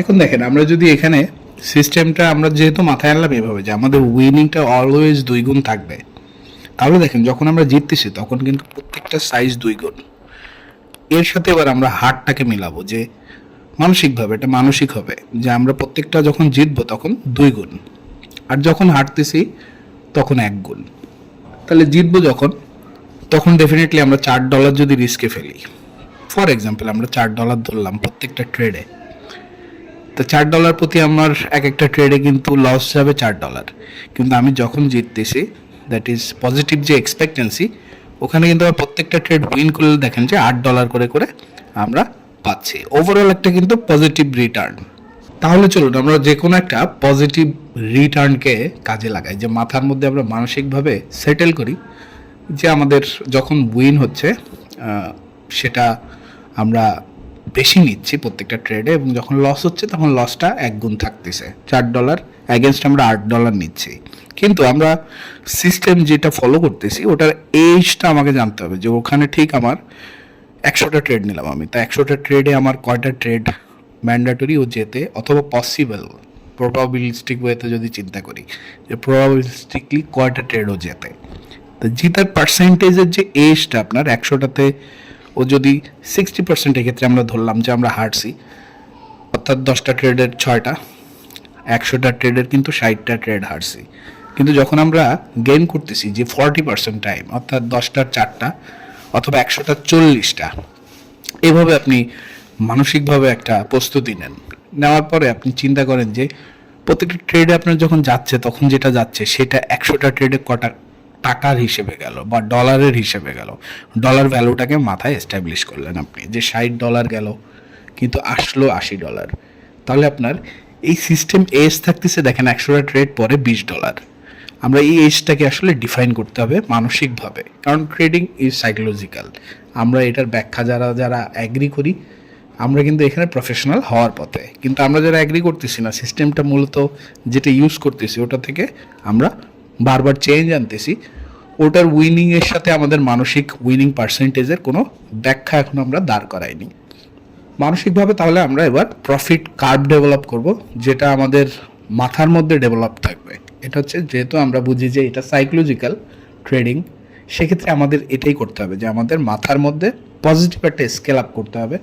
এখন দেখেন, আমরা যদি এখানে সিস্টেমটা আমরা যেহেতু মাথায় আনলাম এভাবে যে আমাদের উইনিংটা অলওয়েজ দুই গুণ থাকবে, তাহলে দেখেন, যখন আমরা জিততেছি তখন কিন্তু প্রত্যেকটা সাইজ দুই গুণ। এর সাথে এবার আমরা হারটাকে মিলাবো যে মানসিকভাবে এটা মানসিক হবে যে আমরা প্রত্যেকটা যখন জিতবো তখন দুই গুণ, আর যখন হারতেছি তখন এক গুণ। তাহলে জিতবো যখন, তখন ডেফিনেটলি আমরা চার ডলার যদি রিস্কে ফেলি। ফর এক্সাম্পল আমরা চার ডলার ধরলাম প্রত্যেকটা ট্রেডে তো চার ডলার প্রতি আমার এক একটা ট্রেডে কিন্তু লস যাবে চার ডলার কিন্তু আমি যখন জিততেছি দ্যাট ইজ পজিটিভ যে এক্সপেক্টেন্সি ওখানে কিন্তু আমার প্রত্যেকটা ট্রেড উইন করলে দেখেন যে আট ডলার করে করে আমরা পাচ্ছি। ওভারঅল একটা কিন্তু পজিটিভ রিটার্ন তাহলে চলুন আমরা যে কোনো একটা পজিটিভ রিটার্নকে কাজে লাগাই, যে মাথার মধ্যে আমরা মানসিকভাবে সেটেল করি, যে আমাদের যখন উইন হচ্ছে সেটা আমরা বেশি নিচ্ছি প্রত্যেকটা ট্রেডে এবং যখন লস হচ্ছে তখন লসটা এক গুণ থাকতেছে। চার ডলার অ্যাগেনস্ট আমরা আট ডলার নিচ্ছি। কিন্তু আমরা সিস্টেম যেটা ফলো করতেছি, ওটার এইজটা আমাকে জানতে হবে যে ওখানে ঠিক আমার একশোটা ট্রেড নিলাম আমি। তা একশোটা ট্রেডে আমার কয়টা ট্রেড ম্যান্ডাটরি ও যেতে অথবা পসিবল প্রবাবিলিস্টিক ওয়েতে যদি চিন্তা করি, যে প্রবাবিলিস্টিকলি কয়টা ট্রেডও যেতে। তো জিতার পার্সেন্টেজের যে এজটা আপনার একশোটাতে ও যদি সিক্সটি পার্সেন্ট ক্ষেত্রে আমরা ধরলাম যে আমরা হারছি, অর্থাৎ দশটা ট্রেডের ছয়টা, একশোটা ট্রেডের কিন্তু ষাটটা ট্রেড হারছি। কিন্তু যখন আমরা গেইন করতেছি যে ফর্টি পার্সেন্ট টাইম অর্থাৎ দশটার চারটা, অথবা একশোটা চল্লিশটা, এভাবে আপনি মানসিকভাবে একটা প্রস্তুতি নেন। নেওয়ার পরে আপনি চিন্তা করেন যে প্রত্যেকটা ট্রেডে আপনার যখন যাচ্ছে, তখন যেটা যাচ্ছে, সেটা একশোটা ট্রেডে কটা টাকার হিসেবে গেল বা ডলারের হিসেবে গেল। ডলার ভ্যালুটাকে মাথায় এস্টাবলিশ করলেন আপনি যে ষাট ডলার গেল, কিন্তু আসলো আশি ডলার তাহলে আপনার এই সিস্টেম এজ থাকতেছে দেখেন একশোটা ট্রেড পরে বিশ ডলার আমরা এই এজটাকে আসলে ডিফাইন করতে হবে মানসিকভাবে, কারণ ট্রেডিং ইজ সাইকোলজিক্যাল আমরা এটার ব্যাখ্যা যারা যারা অ্যাগ্রি করি, আমরা কিন্তু এখানে প্রফেশনাল হওয়ার পথে। কিন্তু আমরা যারা অ্যাগ্রি করতেছি না সিস্টেমটা মূলত যেটা ইউজ করতেছি, ওটা থেকে আমরা বারবার চেঞ্জ আনতেছি, ওটার উইনিংয়ের সাথে আমাদের মানসিক উইনিং পার্সেন্টেজের কোনো ব্যাখ্যা এখন আমরা দাঁড় করাইনি। মানসিকভাবে তাহলে আমরা এবার প্রফিট কার্ভ ডেভেলপ করব, যেটা আমাদের মাথার মধ্যে ডেভেলপ থাকবে। এটা হচ্ছে যেহেতু আমরা বুঝি যে এটা সাইকোলজিক্যাল ট্রেডিং সেক্ষেত্রে আমাদের এটাই করতে হবে যে আমাদের মাথার মধ্যে পজিটিভ একটা স্কেল আপ করতে হবে।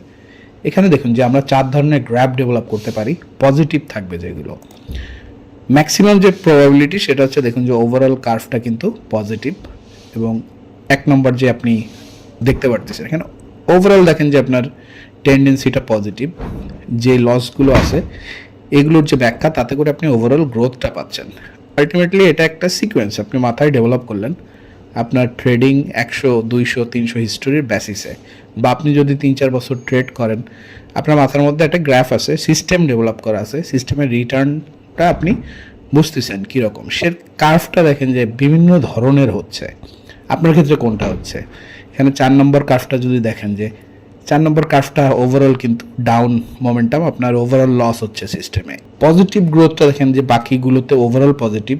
এখানে দেখুন যে আমরা চার ধরনের গ্র্যাপ ডেভেলপ করতে পারি পজিটিভ থাকবে যেগুলো। ম্যাক্সিমাম যে প্রবাবিলিটি সেটা হচ্ছে দেখুন যে ওভারঅল কার্ভটা কিন্তু পজিটিভ এবং এক নম্বর যে আপনি দেখতে পারতেছেন। এখানে ওভারঅল দেখেন যে আপনার টেন্ডেন্সিটা পজিটিভ যে লসগুলো আছে, এগুলোর যে ব্যাখ্যা, তাতে করে আপনি ওভারঅল গ্রোথটা পাচ্ছেন। আলটিমেটলি এটা একটা সিকোয়েন্স আপনি মাথায় ডেভেলপ করলেন আপনার ট্রেডিং একশো, দুইশো, তিনশো হিস্টোরির বেসিসে বা আপনি যদি তিন চার বছর ট্রেড করেন, আপনার মাথার মধ্যে একটা গ্রাফ আছে সিস্টেম ডেভেলপ করা আছে সিস্টেমের রিটার্নটা আপনি বুঝতেছেন কীরকম। সে কার্ভটা দেখেন যে বিভিন্ন ধরনের হচ্ছে। আপনার ক্ষেত্রে কোনটা হচ্ছে? এখানে চার নম্বর কার্ভটা যদি দেখেন যে, চার নম্বর কার্ভটা ওভারঅল কিন্তু ডাউন মোমেন্টাম আপনার ওভারঅল লস হচ্ছে সিস্টেমে পজিটিভ গ্রোথটা দেখেন যে বাকিগুলোতে ওভারঅল পজিটিভ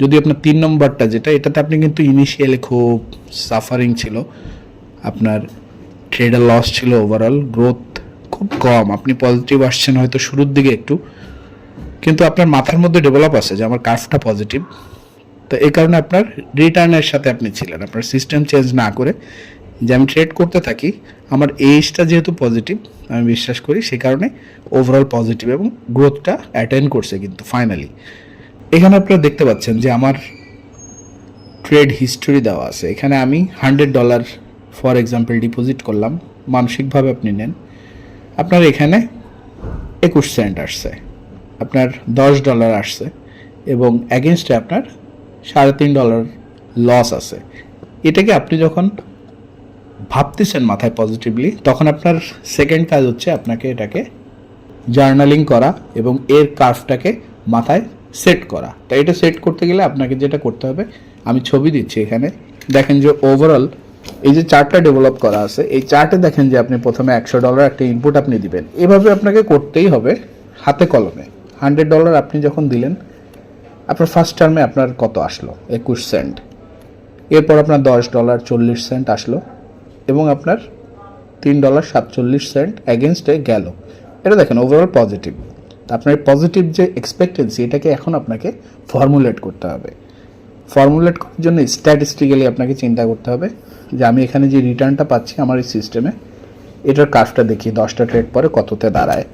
যদি আপনার তিন নম্বরটা যেটা, এটাতে আপনি কিন্তু ইনিশিয়ালি খুব সাফারিং ছিল। আপনার ট্রেডার লস ছিল ওভারঅল গ্রোথ খুব কম। আপনি পজিটিভ আসছেন হয়তো শুরুর দিকে একটু। কিন্তু আপনার মাথার মধ্যে ডেভেলপ আছে যে আমার কার্ভটা পজিটিভ তো এই কারণে আপনার রিটার্নের সাথে আপনি ছিলেন। আপনার সিস্টেম চেঞ্জ না করে যে আমি ট্রেড করতে থাকি, আমার এইজটা যেহেতু পজিটিভ আমি বিশ্বাস করি সেই কারণে ওভারঅল পজিটিভ এবং গ্রোথটা অ্যাটেন্ড করছে কিন্তু ফাইনালি এখানে আপনারা দেখতে পাচ্ছেন যে আমার ট্রেড হিস্টোরি দেওয়া আছে। এখানে আমি hundred dollar for example deposit করলাম। মানসিকভাবে আপনি নেন। আপনার এখানে একুশ সেন্ট আসছে। আপনার দশ ডলার আসছে এবং অ্যাগেনস্টে আপনার সাড়ে তিন ডলার লস আছে। এটাকে আপনি যখন ভাবতেছেন মাথায় পজিটিভলি তখন আপনার সেকেন্ড কাজ হচ্ছে আপনাকে এটাকে জার্নালিং করা এবং এর কার্ভটাকে মাথায় সেট করা। তাই এটা সেট করতে গেলে আপনাকে যেটা করতে হবে, আমি ছবি দিচ্ছি এখানে। দেখেন যে ওভারঅল এই যে চার্টটা ডেভেলপ করা আছে, এই চার্টে দেখেন যে আপনি প্রথমে একশো ডলার একটা ইনপুট আপনি দিবেন। এভাবে আপনাকে করতেই হবে হাতে কলমে। হান্ড্রেড ডলার আপনি যখন দিলেন, আপনার ফার্স্ট টার্মে আপনার কত আসলো? একুশ সেন্ট এরপর আপনার দশ ডলার চল্লিশ সেন্ট আসলো এবং আপনার তিন ডলার সাতচল্লিশ সেন্ট অ্যাগেনস্টে গেল। এটা দেখেন ওভারঅল পজিটিভ আপনার পজিটিভ যে এক্সপেক্টেন্সি এটাকে এখন আপনাকে ফর্মুলেট করতে হবে। ফর্মুলেট করার জন্য স্ট্যাটিস্টিক্যালি আপনাকে চিন্তা করতে হবে যে আমি এখানে যে রিটার্নটা পাচ্ছি আমার এই সিস্টেমে এটার কাজটা দেখি, দশটা ট্রেড পরে কততে দাঁড়ায়।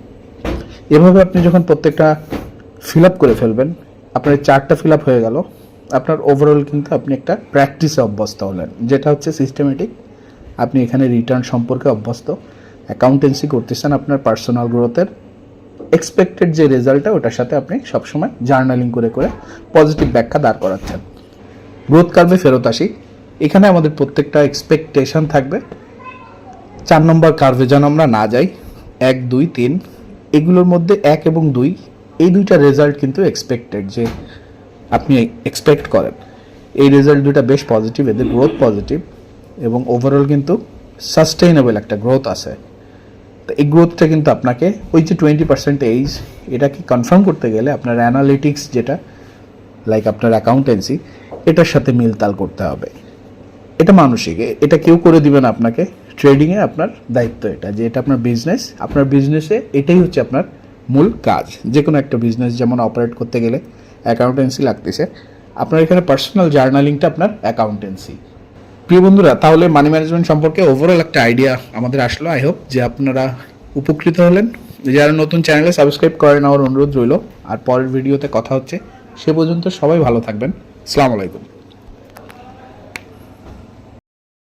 এভাবে আপনি যখন প্রত্যেকটা ফিল আপ করে ফেলবেন, আপনার চারটা ফিল আপ হয়ে গেল, আপনার ওভারঅল কিন্তু আপনি একটা প্র্যাকটিসে অভ্যস্ত হলেন, যেটা হচ্ছে সিস্টেমেটিক আপনি এখানে রিটার্ন সম্পর্কে অভ্যস্ত অ্যাকাউন্টেন্সি করতেছেন আপনার পার্সোনাল গ্রোথের এক্সপেক্টেড যে রেজাল্টটা ওটার সাথে আপনি সবসময় জার্নালিং করে করে পজিটিভ ব্যাখ্যা দাঁড় করাচ্ছেন। গ্রোথ কার্ভে ফেরত আসি, এখানে আমাদের প্রত্যেকটা এক্সপেকটেশন থাকবে। চার নম্বর কার্ভে যেন আমরা না যাই, এক, দুই, তিন এগুলোর মধ্যে এক এবং দুই, এই দুইটা রেজাল্ট কিন্তু এক্সপেক্টেড যে আপনি এক্সপেক্ট করেন। এই রেজাল্ট দুটা বেশ পজিটিভ এদের গ্রোথ পজিটিভ এবং ওভারঅল কিন্তু সাস্টেইনেবল একটা গ্রোথ আছে। তো এই গ্রোথটা কিন্তু আপনাকে ওই যে টোয়েন্টি পার্সেন্ট এইজ এটাকে কনফার্ম করতে গেলে আপনার অ্যানালিটিক্স যেটা লাইক আপনার অ্যাকাউন্টেন্সি এটার সাথে মিলতাল করতে হবে। এটা মানসিক এটা কেউ করে দিবেন আপনাকে। ট্রেডিংয়ে আপনার দায়িত্ব এটা, যে এটা আপনার বিজনেস আপনার বিজনেসে এটাই হচ্ছে আপনার মূল কাজ। যে কোনো একটা বিজনেস যেমন অপারেট করতে গেলে অ্যাকাউন্টেন্সি লাগতেছে। আপনার এখানে পার্সোনাল জার্নালিংটা আপনার অ্যাকাউন্টেন্সি প্রিয় বন্ধুরা, তাহলে মানি ম্যানেজমেন্ট সম্পর্কে ওভারঅল একটা আইডিয়া আমাদের আসলো। আই হোপ যে আপনারা উপকৃত হলেন। যারা নতুন চ্যানেলে সাবস্ক্রাইব করে নেওয়ার অনুরোধ রইল। আর পরের ভিডিওতে কথা হচ্ছে। সে পর্যন্ত সবাই ভালো থাকবেন। আসসালামু আলাইকুম।